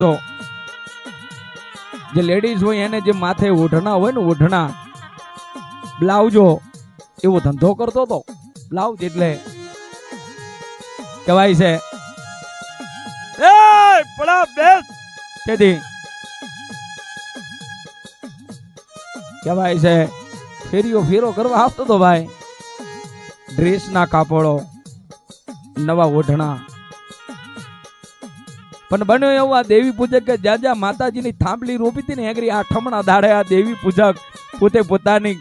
તો જે લેડીઝ હોય એને જે માથે ઓઢણા હોય ને ઓઢણા બ્લાઉઝો એવો ધંધો કરતો હતો બ્લાઉઝ એટલે કહેવાય છે. એ પડા બેસ તેથી કહેવાય છે ફેરીઓ ફેરો કરવા આવતો તો ભાઈ ડ્રેસના કાપડો નવા ઓઢણા પણ બન્યો એવું આ દેવી પૂજક કે જ્યાં જ્યાં માતાજીની થાંભલી રોપી હતી ને એગરી આઠમણા દાડે આ દેવી પૂજક પોતે પોતાની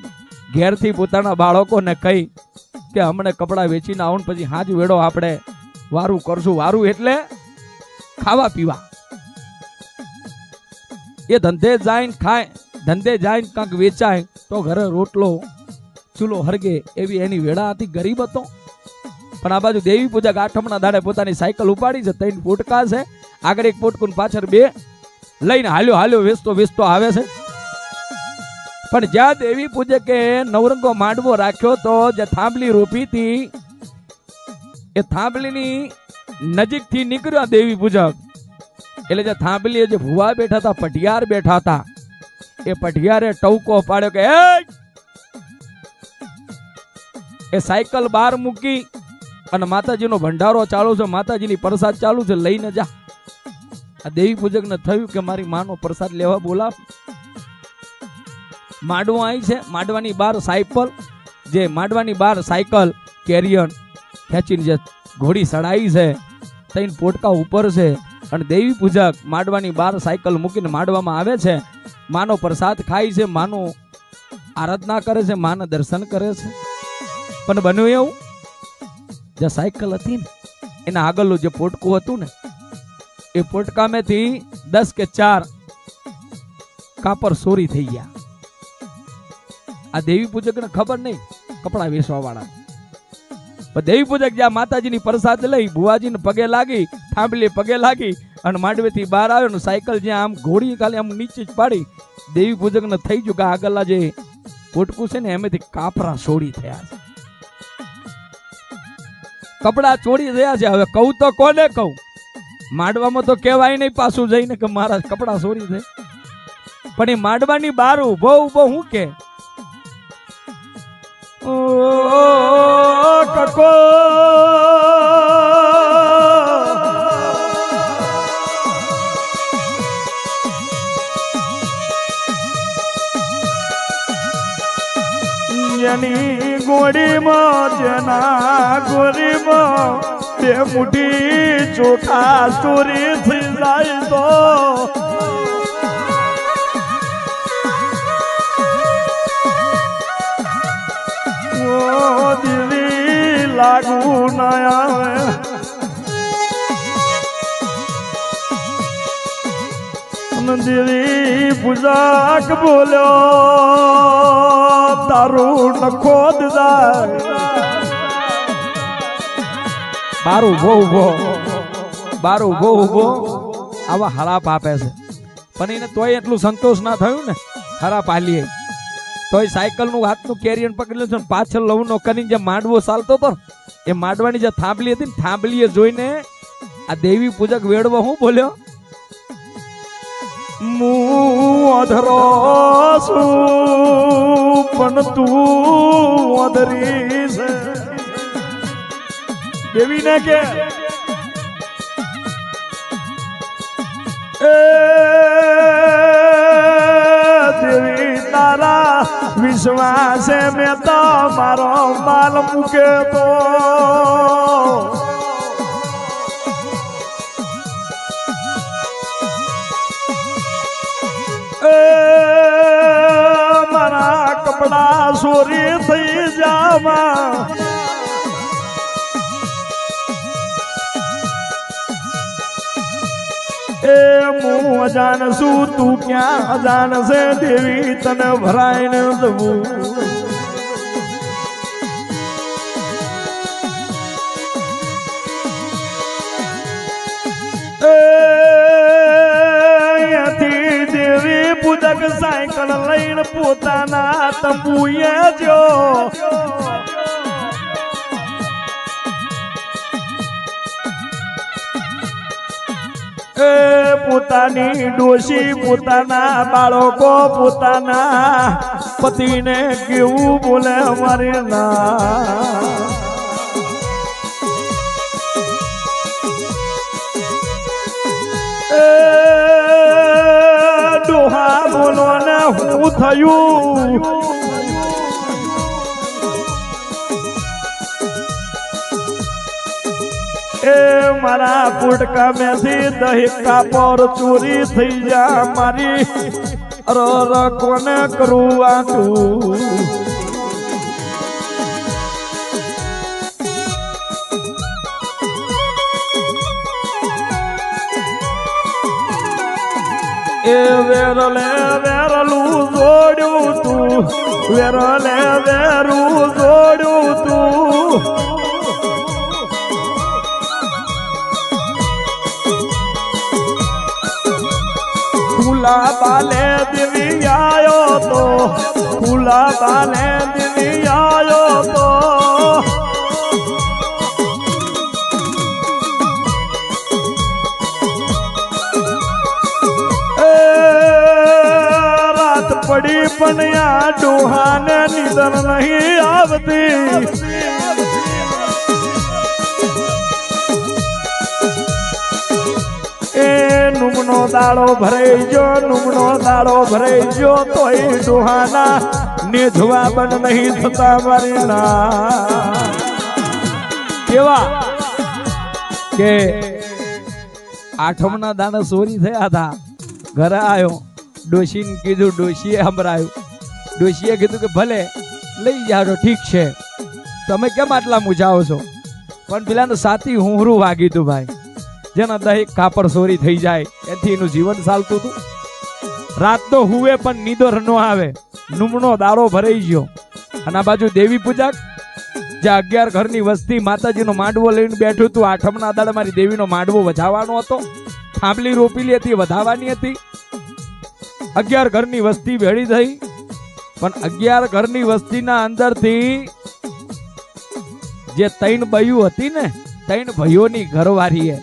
ઘેરથી પોતાના બાળકોને કહી કે હમણે કપડાં વેચીને આવું પછી હાજ વેડો આપણે વારું કરશું. વારું એટલે ખાવા પીવા. એ ધંધે જાય ખાય, ધંધે જાય કાંક વેચાય, તો ઘરે રોટલો, ચૂલો હરગે એવી એની વેળા હતી, ગરીબ હતો. પણ આ બાજુ દેવી પૂજક આઠમના દાડે પોતાની સાયકલ ઉપાડી છે, ત્રણ ફૂટકા છે. આગળ એક પોટકું પાછળ બે. લઈને હાલ્યો હાલ્યો, વેચતો વેચતો આવે છે. પણ જ્યાં દેવી પૂજકે નવરંગો માંડવો રાખ્યો તો જે થાંભલી રોપી એ થાંભલીની નજીકથી નીકળ્યો દેવી પૂજક. એટલે જે થાંભલી જે ભુવા બેઠા હતા, પઢિયાર બેઠા હતા, એ પઢિયારે ટવકો પાડ્યો કે! એ સાયકલ બહાર મૂકી અને માતાજીનો ભંડારો ચાલુ છે, માતાજીની પ્રસાદ ચાલુ છે, લઈને જા. આ દેવી પૂજકને થયું કે મારી માનો પ્રસાદ લેવા બોલાવ? માંડવો આવી છે. માંડવાની બાર સાયકલ. જે માંડવાની બાર સાયકલ કેરિયન ખેંચીને જે ઘોડી સડાઈ છે, ત્રણ પોટકા ઉપર છે અને દેવી પૂજક માંડવાની બાર સાયકલ મૂકીને માંડવામાં આવે છે. માનો પ્રસાદ ખાય છે, માનો આરાધના કરે છે, માને દર્શન કરે છે. પણ બન્યું એવું? જે સાયકલ હતી ને, એના આગળનું જે પોટકું હતું ને એ પોટકામેથી દસ કે ચાર કાપર સોરી થઈ ગયા. આ દેવી પૂજકને ખબર નહીં, કપડા વેચવા વાળા દેવી પૂજક જ્યાં માતાજીની પ્રસાદ લઈ, ભુવાજીને પગે લાગી થાંભલી પગે લાગી અને માંડવેથી બહાર આવ્યો ને સાયકલ જ્યાં આમ ઘોડી ખાલી આમ નીચે જ પાડી, દેવી પૂજકને થઈ ગયું કે આગળના જે પોટકું છે ને, એમાંથી કાપરા ચોરી થયા છે. કપડા ચોરી થયા છે. હવે કહું તો કોને કહું? માંડવામાં તો કહેવાય નહીં પાછું જઈને કે મારા કપડા ચોરી છે પણ એ માંડવાની બાર ઊભો ઊભો હું કે? ગોળીમાં, જેના ગોળીમાં બે મુઠી ચોખા ચોરી થઈ તો. દિલી લાગુ નયા મંદિરી પૂજાક બોલ્યો, તારું નખો જાય. બાર ઊભો ઊભો. બાર ઊભો ઊભો. આવા હરાપ આપે છે. પણ એને તોય એટલું સંતોષ ના થયું ને. હરાપ આલીએ તોય સાયકલનું હાથનું કેરિયર પકડી છે ને, પાછળ લવનો કરીને જે માંડવો ચાલતો હતો એ માંડવાની જે થાંભલી હતી ને, થાંભલીએ જોઈને આ દેવી પૂજક વેડવો હું બોલ્યો? હું અધરો છું, પણ તું અધરી દેવીને કે દેવી, તારા વિશ્વાસે મેં તો મારો માલ મૂકે તો મારા કપડા સોરી થઈ જામાં હું અજાણ છું, તું ક્યાં અજાણ છે દેવી? તને ભરાઈને જવું. પૂજક સાયકલ લઈને પોતાના તંબુએ જો એ પોતાની ડોશી, પોતાના બાળકો, પોતાના પતિને કેવું બોલે અમારે ના? ડોહા બોલો ને, હું થયું? એ મારા પુટકા મેથી દહીકા પર ચોરી થઈ જા મારી. અર કોને કરું આટું એ વેરલે વેરલું જોડ્યું તું. વેરલે વેરું આયો તો ખુલા બાલે દેવી આયો તો. રાત પડી પણ આ ડોહાને નિદર નહીં આવતી. નુમનો દાડો ભરાઈ જો નુમનો દાડો ભરાઈ જો તોય ડોહાના નેધવા બન નહીં થતા મારી ના. કેવા? કે આઠમના દાડા ચોરી થયા હતા. ઘરે આવ્યો. ડોશીને કીધું, ડોશીએ સંભળાયું. ડોશીએ કીધું કે, ભલે, લઈ જાડો ઠીક છે. તમે કેમ આટલા મૂંઝાવો છો? પણ પેલાને સાથી હુંહરું વાગી હતું ભાઈ. જેના દહેક કાપડ સોરી થઈ જાય. એથી એનું જીવન ચાલતું હતું. રાત તો હુવે પણ નીદર ન આવે. નુમનો દાડો ભરાઈ ગયો. અને બાજુ દેવી પૂજા જે અગિયાર ઘરની વસ્તી માતાજીનો માંડવો લઈને બેઠું હતું, આઠમના દાડે મારી દેવીનો માંડવો વધાવવાનો હતો. થાંભલી રોપેલી હતી વધાવવાની હતી. અગિયાર ઘરની વસ્તી ભેળી થઈ. પણ અગિયાર ઘરની વસ્તીના અંદરથી જે ત્રણ બયું હતી ને, ત્રણ ભાઈઓની ઘરવારી એ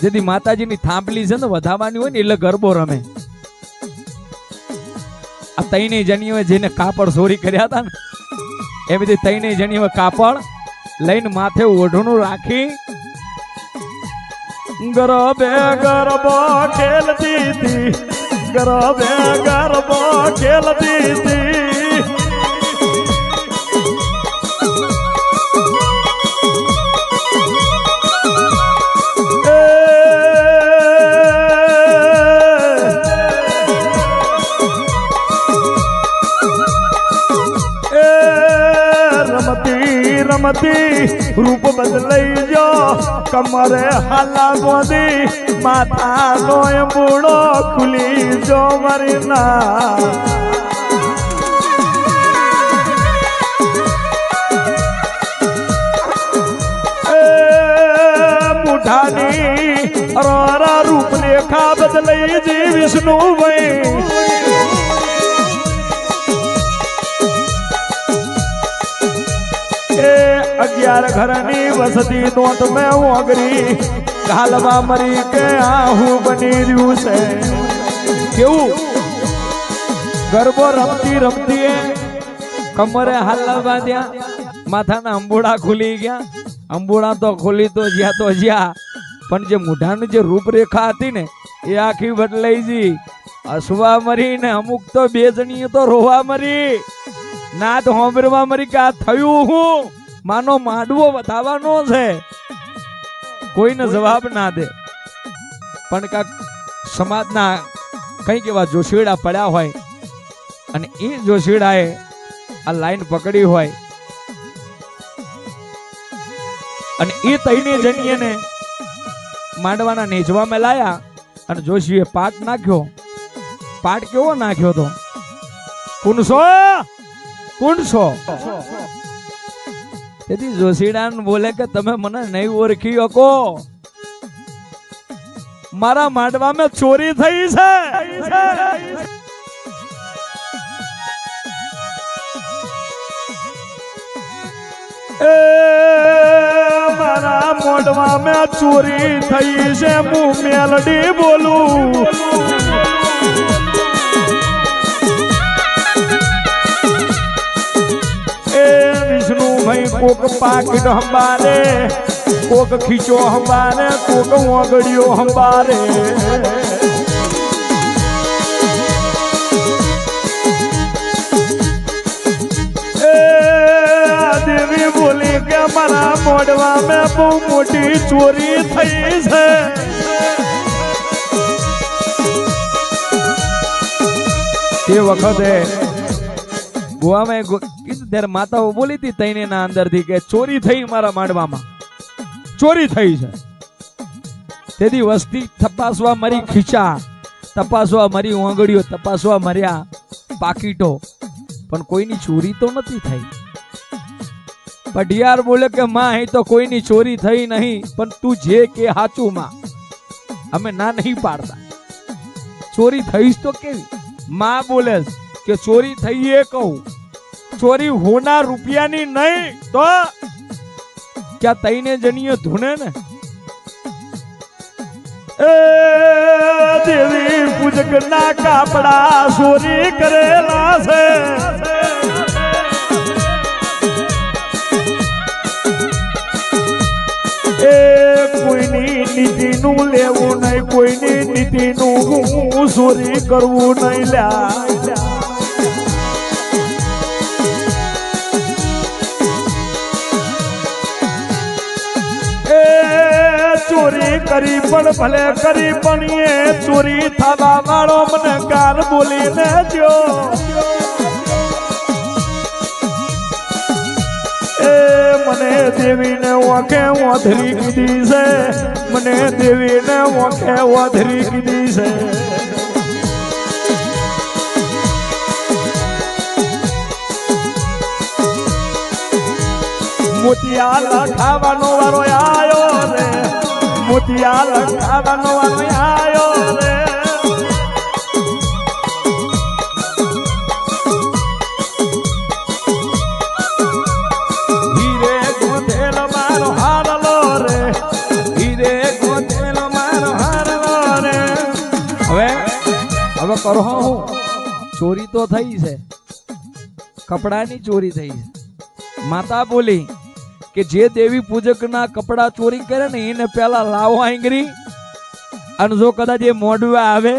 જેથી માતાજીની થાંભલી છે ને વધાવવાની હોય ને એટલે ગરબો રમે. આ તૈને જણીઓએ જેને કાપડ ચોરી કર્યા હતા ને એ બધી તૈને જણીઓ કાપડ લઈને માથે ઓઢણું રાખી ગરબે ગરબો ખેલતી હતી. ગરબે ગરબો ખેલતી હતી. રૂપ બદલાઈ જો કમરે હાલા બોધી માથા નો મૂળો ખુલી જો મારી ના એ મુઠાની અરોરા રૂપ રેખા બદલાઈ જી વિષ્ણુ ભાઈ અગિયાર ઘરની વસતી નોટ મેં ઓગરી ઘાલવા મરી કે આ બની રહ્યું છે. કેવું? ગરબો રમતી રમતી કમરે હાલવા ત્યાં માથાના અંબોડા ખુલી ગયા. અંબોડા તો ખુલી તો જ્યાં તો જ્યાં. પણ જે મૂઢાની જે રૂપરેખા હતી ને, એ આખી બદલાઈ ગઈ. હસવા મરી ને અમુક તો બે જણીએ તો રોવા મરી. ના તો હોંભરવા મરી કે આ થયું હું? માનો માંડવો વધાવવાનો છે. કોઈને જવાબ ના દે. પણ કાક સમાજના કંઈક એવા જોશીડા પડ્યા હોય અને એ જોશીડાએ આ લાઈન પકડી હોય અને એ તઈને જનીયને માંડવાના નેજવા મેં લાયા અને જોશીએ પાટ નાખ્યો. પાટ કેવો નાખ્યો તો? કુણસો કુણસો તેથી જોશીડાન બોલે કે, તમે મને નહીં ઓળખી શકો. મારા માંડવામાં ચોરી થઈ છે. મારા મોઢવા મેં ચોરી થઈ છે. હું મેલડી બોલું. ભાઈ કોક પાકીટ હંબારે, કોક ખીચો હંબારે, કોક ઓગડિયો હંબારે. દેવી બોલી કે મારા મોડવા મેં બહુ મોટી ચોરી થઈ છે. તે વખતે ગોવામાં ત્યારે માતાઓ બોલી હતી તઈને ના અંદરથી કે ચોરી થઈ મારા માંડવામાં. ચોરી થઈ છે. તેથી વસ્તી તપાસવા મરી ખીચા તપાસવા મરી ઓંગળીઓ તપાસવા મર્યા પાકીટો. પણ કોઈની ચોરી તો નથી થઈ. પઢિયાર બોલે કે, માં, અહીં તો કોઈની ચોરી થઈ નહીં, પણ તું જે કે હાચું, માં. અમે ના નહીં પાડતા. ચોરી થઈશ તો કેવી? માં બોલે કે, ચોરી થઈ એ કહું. ચોરી હોના રૂપિયાની નહીં તો ક્યાં તઈને જનીય ધૂણે ને? એ દેવી પૂજક ના કાપડા ચોરી કરેલા છે. એ કોઈની નીતિનું લેવું નહીં, કોઈની નીતિનું હું ચોરી કરવું નહીં લ્યા. કરી, પણ ભલે કરી, પણ એ ચોરી થવા વાળો મને ગાર બોલીને જો એ મને દેવીને ઓખે ઓધરી કીધી છે. મને દેવીને ઓખે ઓધરી કીધી છે. મોતિયા લખાવાનો વારો રે મોતિયા લખાવાનો વારો આયો રે. હીરે ગોધેલ મારો હારલો રે. હીરે ગોધેલ મારો હારલો રે. હવે હવે કરો હું. ચોરી તો થઈ છે. કપડાની ચોરી થઈ છે. માતા બોલી કે જે દેવી પૂજકના કપડા ચોરી કરે ને એને પેલા લાવો આંગરી અને જો કદાચ એ મોડવા આવે,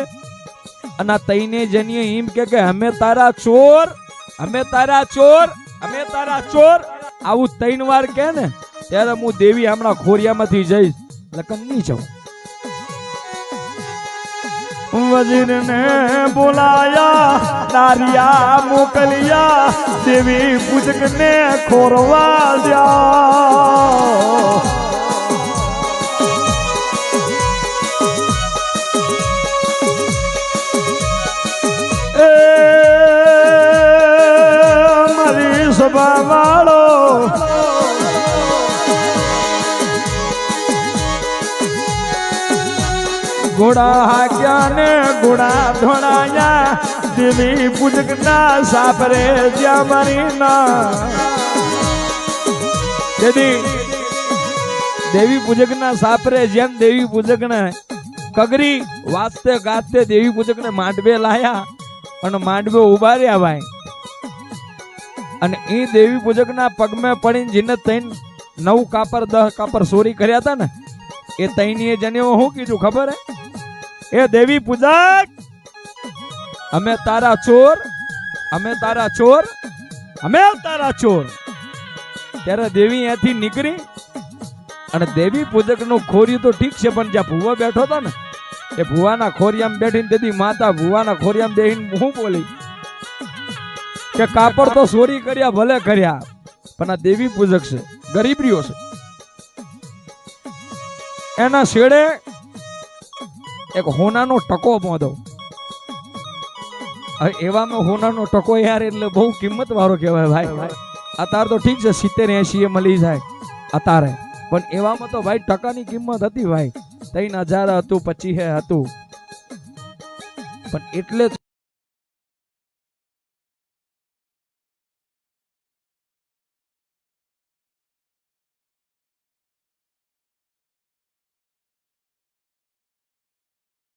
અને આ તઈને જનીએ એમ કે કે, અમે તારા ચોર, અમે તારા ચોર, અમે તારા ચોર. આવું ત્રણ વાર કે ને, ત્યારે હું દેવી હમણાં ખોરિયામાંથી જઈશ. લકન નહીં જાઉં વજીરને બોલાયા તારિયા મોકલિયા દેવી પૂજકને ખોરવા દ્યા. ઘોડા હાક્યા ને ધોળાયા દેવી પૂજક ના સાપરે જ્યાં મારી ના. દેવી પૂજકના સાપરે જેમ દેવી પૂજકને કગરી વાજતે ગાતે દેવી પૂજકને માંડવે લાયા અને માંડવે ઊભા રહ્યા ભાઈ. અને એ દેવી પૂજકના પગમાં પડીને જેને તૈન નવ કાપર, દહ કાપર ચોરી કર્યા હતા ને, એ તૈનીએ જને શું કીધું ખબર હે? એ દેવી પૂજક અમે તારા ચોર, અમે તારા ચોર, અમે તારા ચોર. ત્યારે દેવી અહીંથી નીકળી અને દેવી પૂજકનું ખોરિયું તો ઠીક છે, પણ જ્યાં ભૂવા બેઠો હતો ને, એ ભુવાના ખોરિયામ બેઠીને તેથી માતા ભુવાના ખોરિયામ બેહીને હું બોલી કે કાપડ તો ચોરી કર્યા, ભલે કર્યા, પણ આ દેવી પૂજક છે, ગરીબરીઓ છે. એના શેડે એક હોનાનો ટકો મોદો હવે એવામાં હોનાનો ટકો યાર એટલે બહુ કિંમત વાળો કહેવાય ભાઈ. અત્યારે તો ઠીક છે સિત્તેર એસી એ મળી જાય અત્યારે. પણ એવામાં તો ભાઈ ટકાની કિંમત હતી ભાઈ. ત્રણ હજાર હતું પચીસ હતું. પણ એટલે